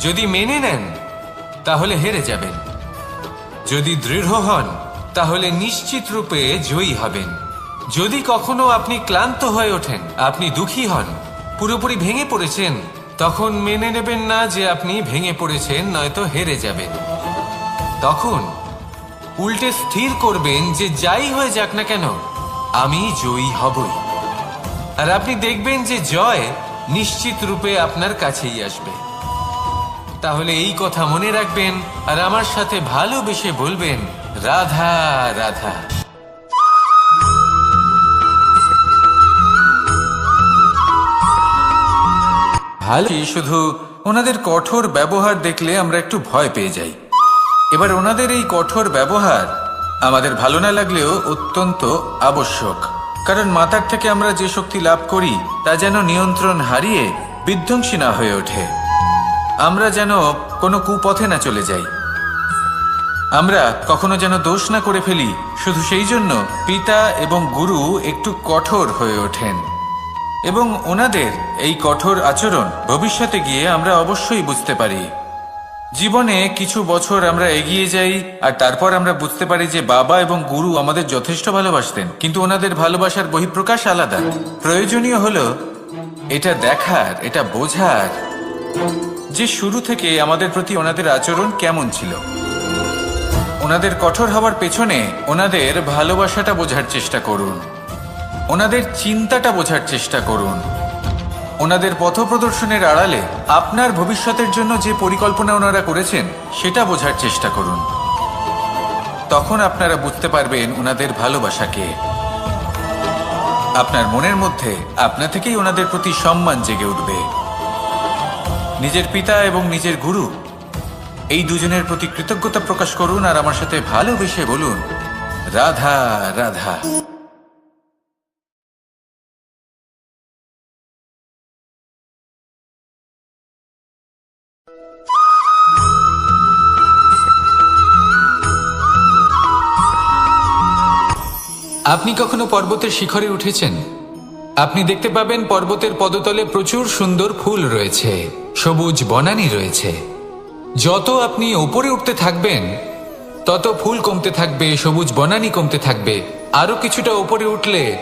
যদি মেনে নেন, তাহলে হেরে যাবেন। যদি দৃঢ় হন, তাহলে নিশ্চিত রূপে জয়ী হবেন। যদি কখনো আপনি ক্লান্ত হয়ে ওঠেন, আপনি দুঃখী হন, পুরোপুরি ভেঙে পড়েছেন, তখন মেনে নেবেন না যে আপনি ভেঙে পড়েছেন, নয়তো হেরে যাবেন। তখন উল্টে স্থির করবেন যে যাই হয়ে যাক না কেন, আমি জয়ী হবই। আর আপনি দেখবেন যে জয় নিশ্চিত রূপে আপনার কাছেই আসবে। তাহলে এই কথা মনে রাখবেন আর আমার সাথে ভালোবেসে বলবেন, রাধা রাধা। ভালো শুধু ওনাদের কঠোর ব্যবহার দেখলে আমরা একটু ভয় পেয়ে যাই। এবার ওনাদের এই কঠোর ব্যবহার আমাদের ভালো না লাগলেও অত্যন্ত আবশ্যক। কারণ মাতার থেকে আমরা যে শক্তি লাভ করি, তা যেন নিয়ন্ত্রণ হারিয়ে বিধ্বংসী না হয়ে ওঠে। আমরা যেন কোনো কুপথে না চলে যাই। আমরা কখনো যেন দোষ না করে ফেলি, শুধু সেই জন্য পিতা এবং গুরু একটু কঠোর হয়ে ওঠেন। এবং ওনাদের এই কঠোর আচরণ ভবিষ্যতে গিয়ে আমরা অবশ্যই বুঝতে পারি। জীবনে কিছু বছর আমরা এগিয়ে যাই, আর তারপর আমরা বুঝতে পারি যে বাবা এবং গুরু আমাদের যথেষ্ট ভালোবাসতেন, কিন্তু ওনাদের ভালোবাসার বহিঃপ্রকাশ আলাদা। প্রয়োজনীয় হলো এটা দেখার, এটা বোঝার। যে শুরু থেকে আমাদের প্রতি ওনাদের আচরণ কেমন ছিল? ওনাদের কঠোর হওয়ার পেছনে ওনাদের ভালোবাসাটা বোঝার চেষ্টা করুন। ওনাদের চিন্তাটা বোঝার চেষ্টা করুন। ওনাদের পথপ্রদর্শনের আড়ালে আপনার ভবিষ্যতের জন্য যে পরিকল্পনা ওনারা করেছেন, সেটা বোঝার চেষ্টা করুন। তখন আপনারা বুঝতে পারবেন ওনাদের ভালোবাসাকে। আপনার মনের মধ্যে আপনা থেকেই ওনাদের প্রতি সম্মান জেগে উঠবে। নিজের পিতা এবং নিজের গুরু। এই দুজনের প্রতি কৃতজ্ঞতা প্রকাশ করুন আর আমার সাথে ভালোবেসে বলুন, রাধা রাধা। আপনি কখনো পর্বতের শিখরে উঠেছেন? আপনি দেখতে পাবেন পর্বতের পদতলে প্রচুর সুন্দর ফুল রয়েছে, সবুজ বনানী রয়েছে। যত আপনি ওপরে উঠতে থাকবেন, তত ফুল কমতে থাকবে, সবুজ বনানী কমতে থাকবে। আরও কিছুটা ওপরে উঠলে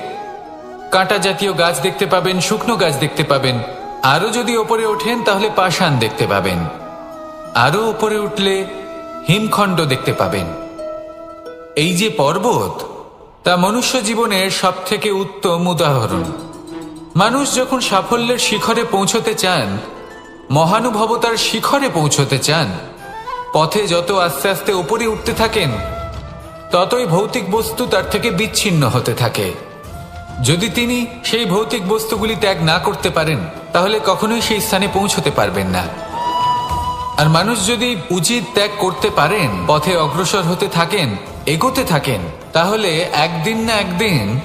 কাঁটা জাতীয় গাছ দেখতে পাবেন, শুকনো গাছ দেখতে পাবেন। আরও যদি ওপরে ওঠেন, তাহলে পাষাণ দেখতে পাবেন। আরও ওপরে উঠলে হিমখণ্ড দেখতে পাবেন। এই যে পর্বত, তা মনুষ্য জীবনের সবথেকে উত্তম উদাহরণ। মানুষ যখন সাফল্যের শিখরে পৌঁছতে চান, মহানুভবতার শিখরে পৌঁছতে চান, পথে যত আস্তে আস্তে উপরে উঠতে থাকেন, ততই ভৌতিক বস্তু তার থেকে বিচ্ছিন্ন হতে থাকে। যদি তিনি সেই ভৌতিক বস্তুগুলি ত্যাগ না করতে পারেন, তাহলে কখনোই সেই স্থানে পৌঁছতে পারবেন না। আর মানুষ যদি উচিত ত্যাগ করতে পারেন, পথে অগ্রসর হতে থাকেন, এগোতে থাকেন, তাহলে একদিন না একদিন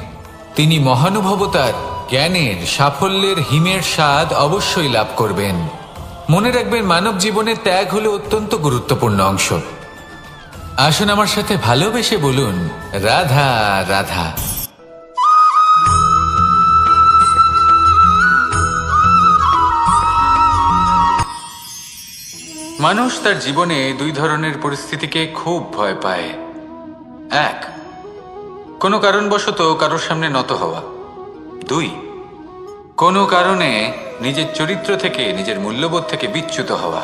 তিনি মহানুভবতার জ্ঞানের, সাফল্যের হিমের স্বাদ অবশ্যই লাভ করবেন। মনে রাখবেন, মানব জীবনে ত্যাগ হলো অত্যন্ত গুরুত্বপূর্ণ অংশ। আসুন আমার সাথে ভালোবেসে বলুন, রাধা রাধা। মানুষ তার জীবনে দুই ধরনের পরিস্থিতিকে খুব ভয় পায়। এক, কোনো কারণবশত কারোর সামনে নত হওয়া। দুই। কোনো কারণে নিজের চরিত্র থেকে, নিজের মূল্যবোধ থেকে বিচ্যুত হওয়া।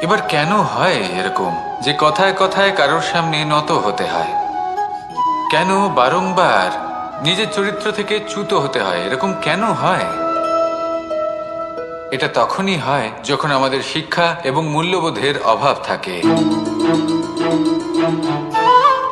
এবার কেন হয় এরকম যে কথায় কথায় কারোর সামনে নত হতে হয়? কেন বারংবার নিজের চরিত্র থেকে চ্যুত হতে হয়? এরকম কেন হয়? এটা তখনই হয় যখন আমাদের শিক্ষা এবং মূল্যবোধের অভাব থাকে।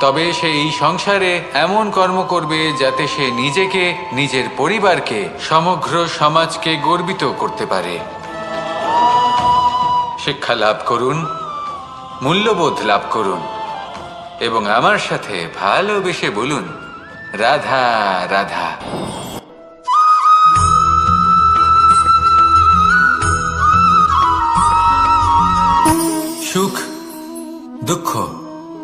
তবে সে এই সংসারে এমন কর্ম করবে যাতে সে নিজেকে, নিজের পরিবারকে, সমগ্র সমাজকে গর্বিত করতে পারে। শিক্ষা লাভ করুন, মূল্যবোধ লাভ করুন, এবং আমার সাথে ভালোবেসে বলুন, রাধা রাধা। সুখ, দুঃখ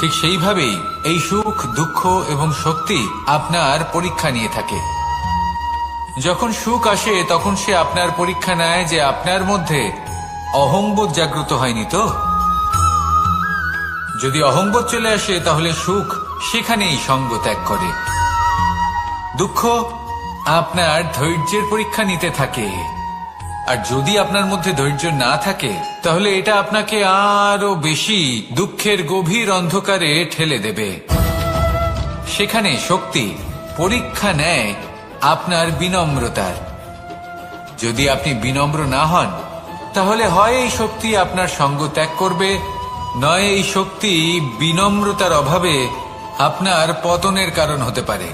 ঠিক সেইভাবেই এই সুখ, দুঃখ এবং শক্তি আপনার পরীক্ষা নিয়ে থাকে। যখন সুখ আসে, তখন সে আপনার পরীক্ষা নেয় যে আপনার মধ্যে অহংবোধ জাগ্রত হয়নি তো? যদি অহংবোধ চলে আসে, তাহলে সুখ সেখানেই সঙ্গ ত্যাগ করে। দুঃখ আপনার ধৈর্যের পরীক্ষা নিতে থাকে। আর যদি আপনার মধ্যে ধৈর্য না থাকে, তাহলে এটা আপনাকে আরও বেশি দুঃখের গভীর অন্ধকারে ঠেলে দেবে। সেখানে শক্তি, পরীক্ষা নেয় আপনার বিনম্রতার। যদি আপনি বিনম্র না হন, তাহলে হয় এই শক্তি আপনার সঙ্গ ত্যাগ করবে, নয় এই শক্তি বিনম্রতার অভাবে আপনার পতনের কারণ হতে পারে।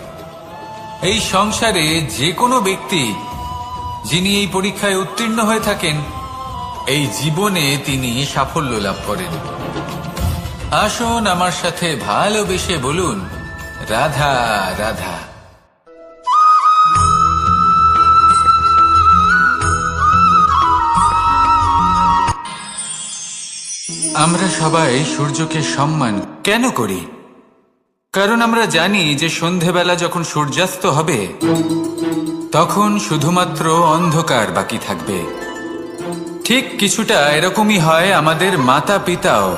এই সংসারে যে কোনো ব্যক্তি যিনি এই পরীক্ষায় উত্তীর্ণ হয়ে থাকেন, এই জীবনে তিনি সাফল্য লাভ করেন। আসুন আমার সাথে ভালোবেসে বলুন, রাধা রাধা। আমরা সবাই সূর্যকে সম্মান কেন করি? কারণ আমরা জানি যে সন্ধেবেলা যখন সূর্যাস্ত হবে তখন শুধুমাত্র অন্ধকার বাকি থাকবে। ঠিক কিছুটা এরকমই হয় আমাদের মাতা পিতাও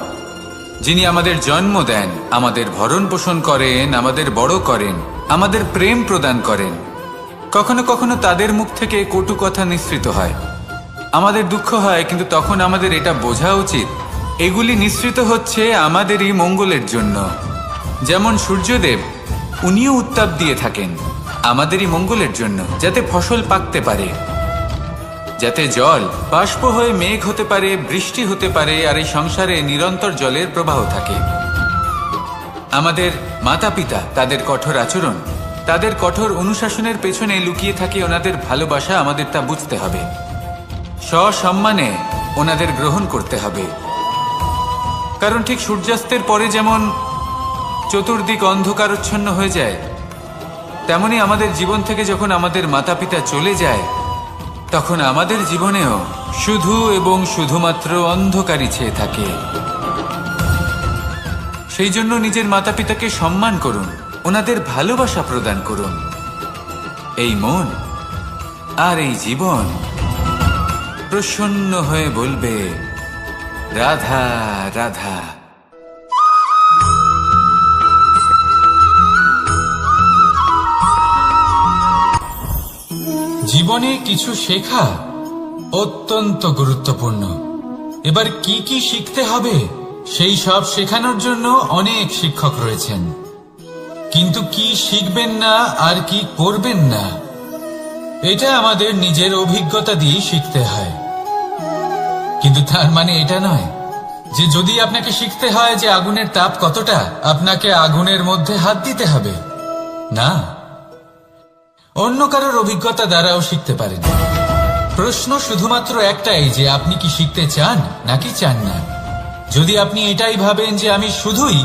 যিনি আমাদের জন্ম দেন, আমাদের ভরণ পোষণ করেন, আমাদের বড় করেন, আমাদের প্রেম প্রদান করেন। কখনো কখনো তাদের মুখ থেকে কটু কথা নিঃসৃত হয়। আমাদের দুঃখ হয়, কিন্তু তখন আমাদের এটা বোঝা উচিত। এগুলি নিঃসৃত হচ্ছে আমাদেরই মঙ্গলের জন্য। যেমন সূর্যদেব, উনিও উত্তাপ দিয়ে থাকেন। আমাদেরই মঙ্গলের জন্য, যাতে ফসল পাকতে পারে। যাতে জল বাষ্প হয়ে মেঘ হতে পারে, বৃষ্টি হতে পারে, আর এই সংসারে নিরন্তর জলের প্রবাহ থাকে। আমাদের মাতা পিতা তাদের কঠোর আচরণ, তাদের কঠোর অনুশাসনের পেছনে লুকিয়ে থাকে ওনাদের ভালোবাসা, আমাদের তা বুঝতে হবে। সসম্মানে ওনাদের গ্রহণ করতে হবে। কারণ ঠিক সূর্যাস্তের পরে যেমন চতুর্দিক অন্ধকারচ্ছন্ন হয়ে যায় তেমনি আমাদের জীবন থেকে যখন আমাদের মাতা পিতা চলে যায়, তখন আমাদের জীবনেও শুধু এবং শুধুমাত্র অন্ধকারই ছেয়ে থাকে। সেই জন্য নিজের মাতা পিতাকে সম্মান করুন, ওনাদের ভালোবাসা প্রদান করুন। এই মন আর এই জীবন প্রসন্ন হয়ে বলবে, রাধা রাধা। জীবনে কিছু শেখা অত্যন্ত গুরুত্বপূর্ণ। এবার কি কি শিখতে হবে সেই সব শেখানোর জন্য অনেক শিক্ষক রয়েছেন। কিন্তু কি শিখবেন না আর কি করবেন না, এটা আমাদের নিজের অভিজ্ঞতা দিয়ে শিখতে হয়। কিন্তু তার মানে এটা নয় যে যদি আপনাকে শিখতে হয় যে আগুনের তাপ কতটা, আপনাকে আগুনের মধ্যে হাত দিতে হবে। না। অন্য কারোর অভিজ্ঞতা দ্বারাও শিখতে পারেন। প্রশ্ন শুধুমাত্র একটাই যে আপনি কি শিখতে চান নাকি চান না? যদি আপনি এটাই ভাবেন যে আমি শুধুই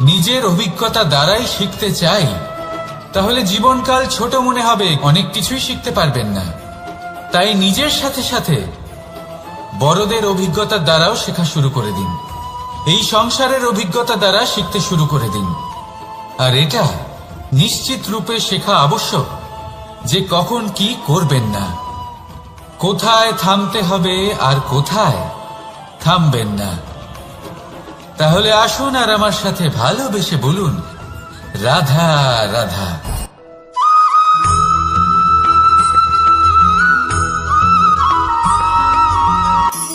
নিজের অভিজ্ঞতা দ্বারাই শিখতে চাই, তাহলে জীবনকাল ছোট মনে হবে, অনেক কিছুই শিখতে পারবেন না। তাই নিজের সাথে সাথে বড়দের অভিজ্ঞতার দ্বারাও শেখা শুরু করে দিন। এই সংসারের অভিজ্ঞতা দ্বারা শিখতে শুরু করে দিন। আর এটা নিশ্চিত রূপে শেখা আবশ্যক। যে কখন কি করবেন না। কোথায় থামতে হবে আর কোথায় থামবেন না। তাহলে আসুন আর আমার সাথে ভালোবেসে বলুন, রাধা রাধা।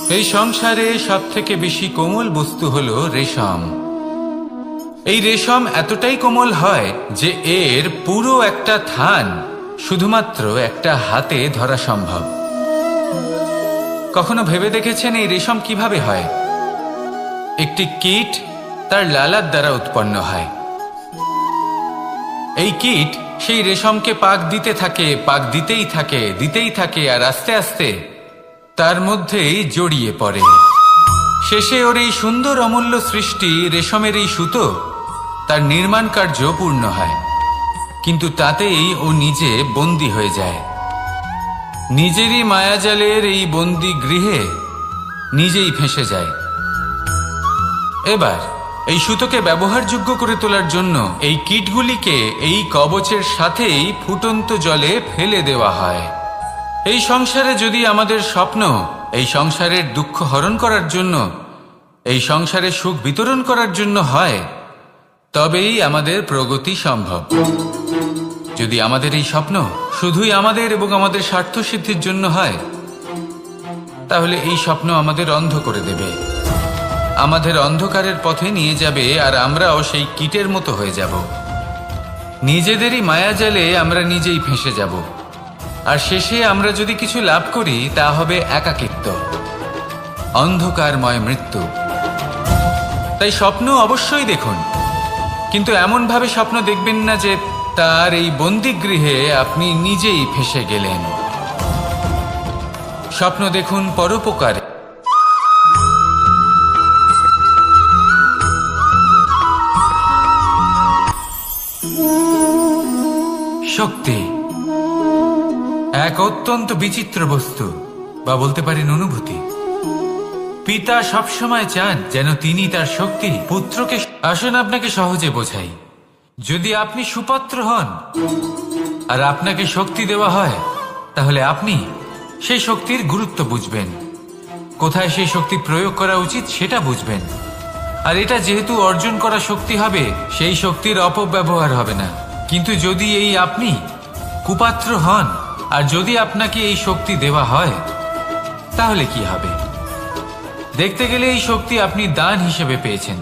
এই সংসারে সব থেকে বেশি কোমল বস্তু হলো রেশম। এই রেশম এতটাই কোমল হয় যে এর পুরো একটা থান শুধুমাত্র একটা হাতে ধরা সম্ভব। কখনো ভেবে দেখেছেন এই রেশম কীভাবে হয়? একটি কীট তার লালার দ্বারা উৎপন্ন হয়। এই কীট সেই রেশমকে পাক দিতে থাকে, পাক দিতেই থাকে দিতেই থাকে আর আস্তে আস্তে তার মধ্যেই জড়িয়ে পড়ে। শেষে ওর এই সুন্দর অমূল্য সৃষ্টি রেশমের এই সুতো তার নির্মাণ কার্য পূর্ণ হয়। কিন্তু তাতেই ও নিজে বন্দী হয়ে যায়। নিজেরই মায়াজালের এই বন্দি গৃহে নিজেই ফেঁসে যায়। এবার, এই সুতোকে ব্যবহারযোগ্য করে তোলার জন্য এই কিটগুলিকে এই কবচের সাথেই ফুটন্ত জলে ফেলে দেওয়া হয়। এই সংসারে যদি আমাদের স্বপ্ন এই সংসারের দুঃখ হরণ করার জন্য, এই সংসারে সুখ বিতরণ করার জন্য হয়, তবেই আমাদের প্রগতি সম্ভব। যদি আমাদের এই স্বপ্ন শুধুই আমাদের এবং আমাদের স্বার্থ সিদ্ধির জন্য হয়, তাহলে এই স্বপ্ন আমাদের অন্ধ করে দেবে। আমাদের অন্ধকারের পথে নিয়ে যাবে আর আমরাও সেই কীটের মতো হয়ে যাব। নিজেদেরই মায়াজালে আমরা নিজেই ফেঁসে যাব। আর শেষে আমরা যদি কিছু লাভ করি, তা হবে একাকিত্ব, অন্ধকারময় মৃত্যু। তাই স্বপ্ন অবশ্যই দেখুন, কিন্তু এমনভাবে স্বপ্ন দেখবেন না যে তার এই বন্দিগৃহে আপনি নিজেই ফেসে গেলেন। স্বপ্ন দেখুন পরোপকারে। শক্তি। এক অত্যন্ত বিচিত্র বস্তু, বা বলতে পারেন অনুভূতি। পিতা সবসময় চান যেন তিনি তার শক্তি, পুত্রকে আসুন আপনাকে সহজে বোঝাই যদি আপনি সুপাত্র হন আর আপনাকে শক্তি দেওয়া হয়, তাহলে আপনি সেই শক্তির গুরুত্ব বুঝবেন। কোথায় সেই শক্তি প্রয়োগ করা উচিত সেটা বুঝবেন। আর এটা যেহেতু অর্জন করা শক্তি হবে, সেই শক্তির অপব্যবহার হবে না। কিন্তু যদি এই আপনি কুপাত্র হন আর যদি আপনাকে এই শক্তি দেওয়া হয়, তাহলে কি হবে? দেখতে গেলে এই শক্তি আপনি দান হিসেবে পেয়েছেন।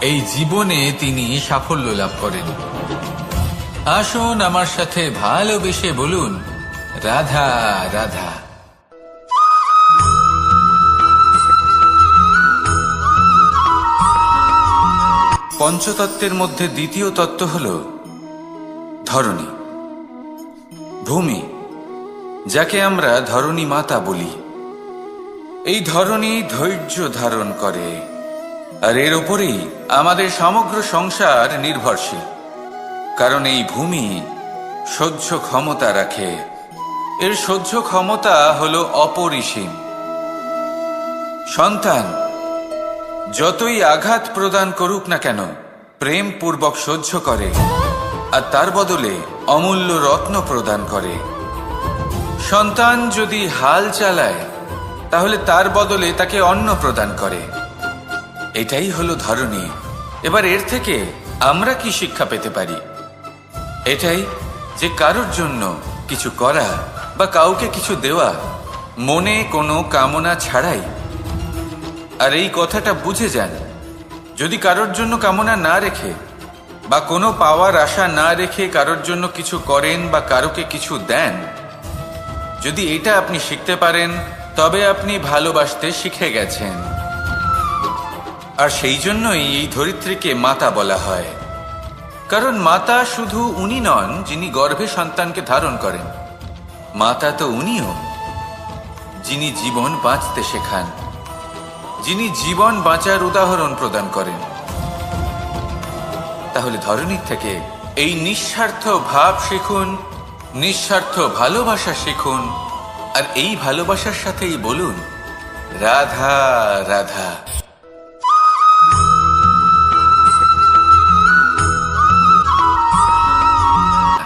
এই জীবনে তিনি সাফল্য লাভ করেন। আসুন আমার সাথে ভালোবেসে বলুন, রাধা রাধা। পঞ্চতত্ত্বের মধ্যে দ্বিতীয় তত্ত্ব হল ধরণী। ভূমি, যাকে আমরা ধরণী মাতা বলি। এই ধরণী ধৈর্য ধারণ করে। আর এর ওপরেই আমাদের সমগ্র সংসার নির্ভরশীল। কারণ এই ভূমি সহ্য ক্ষমতা রাখে। এর সহ্য ক্ষমতা হল অপরিসীম। সন্তান, যতই আঘাত প্রদান করুক না কেন প্রেম পূর্বক সহ্য করে আর তার বদলে অমূল্য রত্ন প্রদান করে। সন্তান যদি হাল চালায়, তাহলে তার বদলে তাকে অন্ন প্রদান করে। এটাই হলো ধরনী এবার এর থেকে আমরা কি শিক্ষা পেতে পারি? এটাই যে কারোর জন্য কিছু করা বা কাউকে কিছু দেওয়া মনে কোনো কামনা ছাড়াই। আর এই কথাটা বুঝে যান, যদি কারোর জন্য কামনা না রেখে বা কোনো পাওয়ার আশা না রেখে কারোর জন্য কিছু করেন বা কারোকে কিছু দেন, যদি এটা আপনি শিখতে পারেন, তবে আপনি ভালোবাসতে শিখে গেছেন। আর সেই জন্যই এই ধরিত্রীকে মাতা বলা হয়। কারণ মাতা শুধু উনি নন, যিনি গর্ভে সন্তানকে ধারণ করেন। মাতা তো উনিও, যিনি জীবন বাঁচতে শেখান, যিনি জীবন বাঁচার উদাহরণ প্রদান করেন। তাহলে ধরনীর থেকে এই নিঃস্বার্থ ভাব শিখুন, নিঃস্বার্থ ভালোবাসা শিখুন, আর এই ভালোবাসার সাথেই বলুন, রাধা রাধা।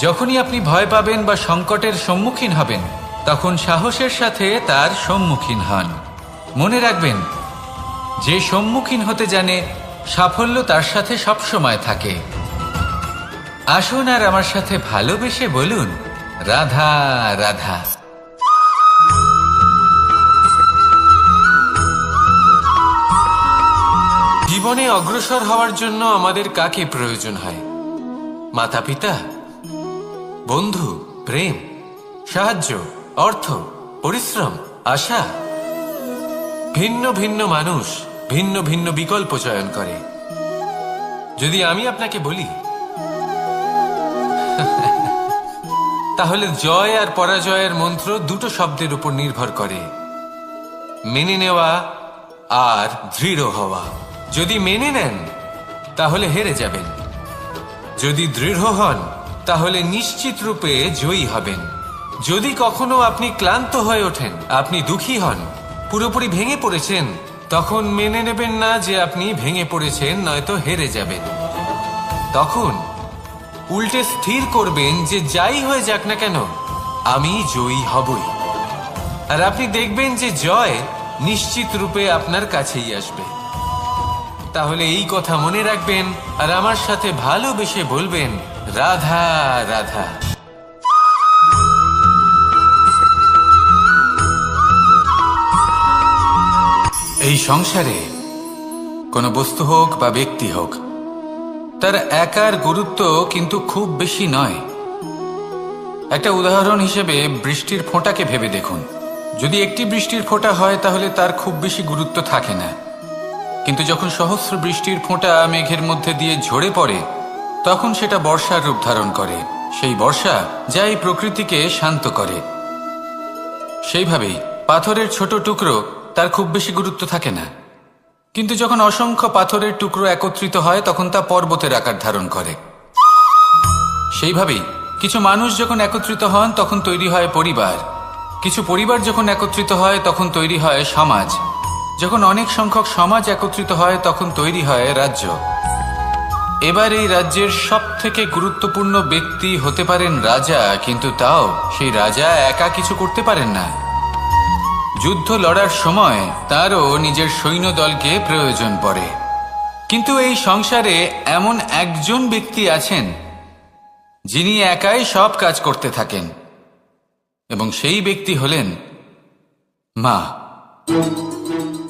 যখনই আপনি ভয় পাবেন বা সংকটের সম্মুখীন হবেন, তখন সাহসের সাথে তার সম্মুখীন হন। মনে রাখবেন, যে সম্মুখীন হতে জানে, সাফল্য তার সাথে সবসময় থাকে। আসুন আর আমার সাথে ভালোবেসে বলুন, রাধা রাধা। জীবনে অগ্রসর হওয়ার জন্য আমাদের কাকে প্রয়োজন হয়? মাতা পিতা বন্ধু, প্রেম, সাহায্য, অর্থ, পরিশ্রম, আশা। ভিন্ন ভিন্ন মানুষ ভিন্ন ভিন্ন বিকল্প চয়ন করে। যদি আমি আপনাকে বলি, তাহলে জয় আর পরাজয়ের মন্ত্র দুটো শব্দের উপর নির্ভর করে। মেনে নেওয়া আর দৃঢ় হওয়া। যদি মেনে নেন, তাহলে হেরে যাবেন। যদি দৃঢ় হন তাহলে নিশ্চিত রূপে জয়ী হবেন। যদি কখনো আপনি ক্লান্ত হয়ে ওঠেন, আপনি দুঃখী হন, পুরোপুরি ভেঙে পড়েছেন, তখন মেনে নেবেন না যে আপনি ভেঙে পড়েছেন, নয়তো হেরে যাবেন। তখন উল্টে স্থির করবেন যে যাই হয়ে যাক না কেন, আমি জয়ী হবই। আর আপনি দেখবেন যে জয় নিশ্চিত রূপে আপনার কাছেই আসবে। তাহলে এই কথা মনে রাখবেন আর আমার সাথে ভালোবেসে বলবেন, রাধা রাধা। এই সংসারে কোনো বস্তু হোক বা ব্যক্তি হোক, তার একার গুরুত্ব কিন্তু খুব বেশি নয়। একটা উদাহরণ হিসেবে বৃষ্টির ফোঁটাকে ভেবে দেখুন। যদি একটি বৃষ্টির ফোঁটা হয়, তাহলে তার খুব বেশি গুরুত্ব থাকে না। কিন্তু যখন সহস্র বৃষ্টির ফোঁটা মেঘের মধ্যে দিয়ে ঝরে পড়ে, তখন সেটা বর্ষার রূপ ধারণ করে। সেই বর্ষা যা এই প্রকৃতিকে শান্ত করে। সেইভাবেই পাথরের ছোট টুকরো তার খুব বেশি গুরুত্ব থাকে না। কিন্তু যখন অসংখ্য পাথরের টুকরো একত্রিত হয়, তখন তা পর্বতের আকার ধারণ করে। সেইভাবেই কিছু মানুষ যখন একত্রিত হন, তখন তৈরি হয় পরিবার। কিছু পরিবার যখন একত্রিত হয়, তখন তৈরি হয় সমাজ। যখন অনেক সংখ্যক সমাজ একত্রিত হয়, তখন তৈরি হয় রাজ্য। এবার এই রাজ্যের সব থেকে গুরুত্বপূর্ণ ব্যক্তি হতে পারেন রাজা, কিন্তু তাও সেই রাজা একা কিছু করতে পারেন না। যুদ্ধ লড়ার সময় তারও নিজের সৈন্য দলকে প্রয়োজন পড়ে। কিন্তু এই সংসারে এমন একজন ব্যক্তি আছেন, যিনি একাই সব কাজ করতে থাকেন। এবং সেই ব্যক্তি হলেন মা।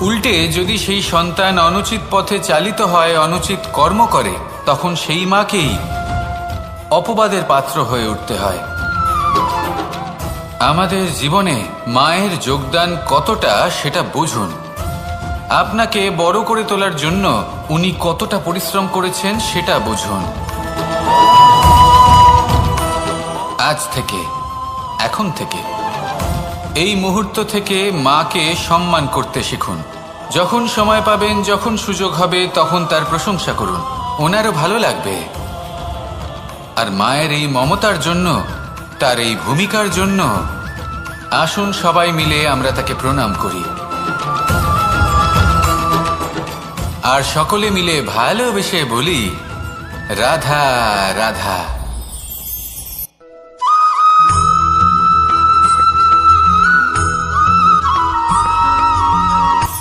উল্টে যদি সেই সন্তান অনুচিত পথে চালিত হয়, অনুচিত কর্ম করে, তখন সেই মাকেই অপবাদের পাত্র হয়ে উঠতে হয়। আমাদের জীবনে মায়ের যোগদান কতটা সেটা বুঝুন। আপনাকে বড় করে তোলার জন্য উনি কতটা পরিশ্রম করেছেন সেটা বুঝুন। আজ থেকে, এখন থেকে। এই মুহূর্ত থেকে মাকে সম্মান করতে শিখুন। যখন সময় পাবেন, যখন সুযোগ হবে, তখন তার প্রশংসা করুন। ওনারও ভালো লাগবে। আর মায়ের এই মমতার জন্য, তার এই ভূমিকার জন্য, আসুন সবাই মিলে আমরা তাকে প্রণাম করি। আর সকলে মিলে ভালোবেসে বলি, রাধা রাধা।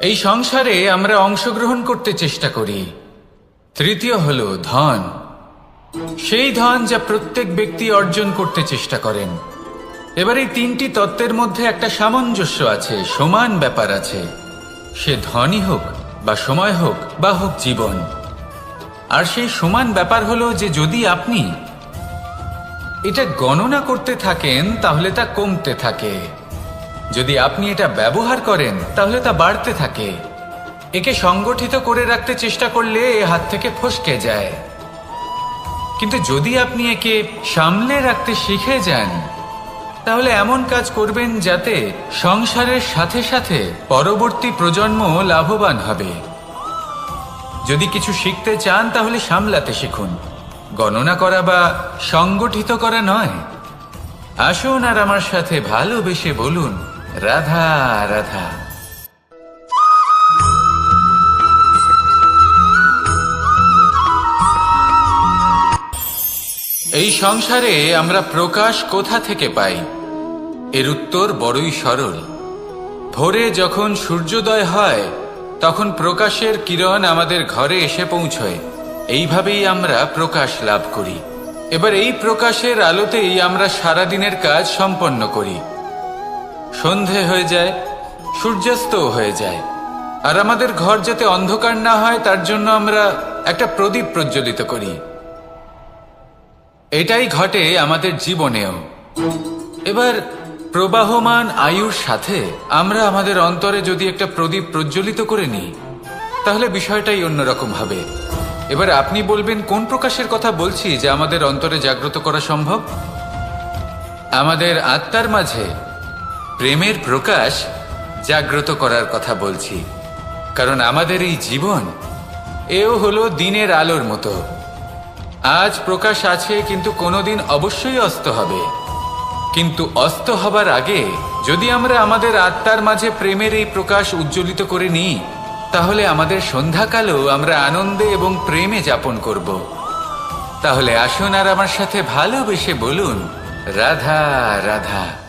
এই সংসারে আমরা অংশগ্রহণ করতে চেষ্টা করি। তৃতীয় হল ধন। সেই ধন যা প্রত্যেক ব্যক্তি অর্জন করতে চেষ্টা করেন। এবার এই তিনটি তত্ত্বের মধ্যে একটা সামঞ্জস্য আছে, সমান ব্যাপার আছে। সে ধনই হোক বা সময় হোক বা হোক জীবন। আর সেই সমান ব্যাপার হলো যে যদি আপনি এটা গণনা করতে থাকেন, তাহলে তা কমতে থাকে। যদি আপনি এটা ব্যবহার করেন, তাহলে তা বাড়তে থাকে। একে সংগঠিত করে রাখতে চেষ্টা করলে এ হাত থেকে ফসকে যায়। কিন্তু যদি আপনি একে সামলে রাখতে শিখে যান, তাহলে এমন কাজ করবেন যাতে সংসারের সাথে সাথে পরবর্তী প্রজন্ম লাভবান হবে। যদি কিছু শিখতে চান, তাহলে সামলাতে শিখুন। গণনা করা বা সংগঠিত করা নয়। আসুন আর আমার সাথে ভালোবেসে বলুন রাধা রাধা। এই সংসারে আমরা প্রকাশ কোথা থেকে পাই? এর উত্তর বড়ই সরল। ভোরে যখন সূর্যোদয় হয়, তখন প্রকাশের কিরণ আমাদের ঘরে এসে পৌঁছয়। এইভাবেই আমরা প্রকাশ লাভ করি। এবার এই প্রকাশের আলোতেই আমরা সারাদিনের কাজ সম্পন্ন করি। সন্ধে হয়ে যায়, সূর্যাস্তও হয়ে যায়। আর আমাদের ঘর যাতে অন্ধকার না হয়, তার জন্য আমরা একটা প্রদীপ প্রজ্বলিত করি। এটাই ঘটে আমাদের জীবনেও। এবার প্রবাহমান আয়ুর সাথে আমরা আমাদের অন্তরে যদি একটা প্রদীপ প্রজ্বলিত করে নিই, তাহলে বিষয়টাই অন্যরকম হবে। এবার আপনি বলবেন, কোন প্রকাশের কথা বলছি যে আমাদের অন্তরে জাগ্রত করা সম্ভব? আমাদের আত্মার মাঝে প্রেমের প্রকাশ জাগ্রত করার কথা বলছি। কারণ আমাদের এই জীবন, এও হলো দিনের আলোর মতো। আজ প্রকাশ আছে, কিন্তু কোনোদিন অবশ্যই অস্ত হবে। কিন্তু অস্ত হবার আগে, যদি আমরা আমাদের আত্মার মাঝে প্রেমের এই প্রকাশ উজ্জ্বলিত করে নিই, তাহলে আমাদের সন্ধ্যাকালও আমরা আনন্দে এবং প্রেমে যাপন করব। তাহলে আসুন আর আমার সাথে ভালোবেসে বলুন, রাধা রাধা।